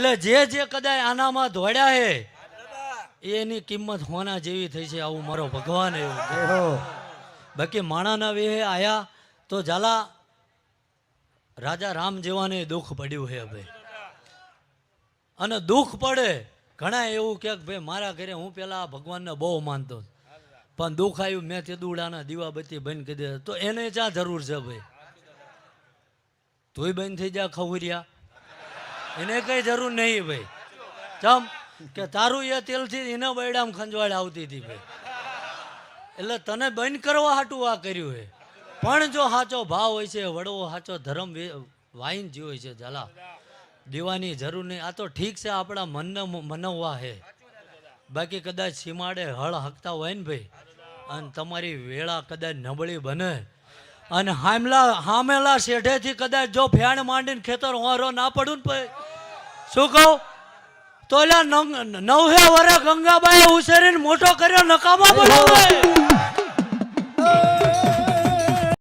એટલે જે જે કદાચ આનામાં ધોડ્યા હે એની કિંમત હોના જેવી થઈ છે આવું મારો ભગવાન એવું. બાકી માણાના વેહે આયા તો ઝાલા રાજા રામ જેવાને દુઃખ પડ્યું હે ભાઈ. અને દુઃખ પડે ઘણા એવું કે ભાઈ મારા ઘરે હું પેલા ભગવાનને બહુ માનતો પણ દુઃખ આવ્યું મેં તેદુડાના દીવાબત્તી બંધ કરી દીધા. તો એને ચા જરૂર છે ભાઈ? તોય બંધ થઈ જા ખવરિયા એને કઈ જરૂર નહીં ભાઈ. ચમ કે તારું એ તેલથી એને બૈડામ ખંજવાળ આવતી હતી ભાઈ. એટલે તને બંધ કરવા હાટું આ કર્યું હે. પણ જો સાચો ભાવ હોય છે વડવો સાચો ધર્મ વાઈન જે હોય છે જલા દેવાની જરૂર નહીં. આ તો ઠીક છે, આપણા મનને મનવવા હે. બાકી કદાચ સીમાડે હળ હકતા હોય ને ભાઈ, અને તમારી વેળા કદાચ નબળી બને. અને હામલા હામેલા શેઠેથી કદાચ જો ફેણ માંડીને ખેતર હોરો ના પડું ને ભાઈ શું કહું? તો એલા નવ- નવહે વરે ગંગાબાઈ ઉછેરીને મોટો કર્યો નકામા ભાઈ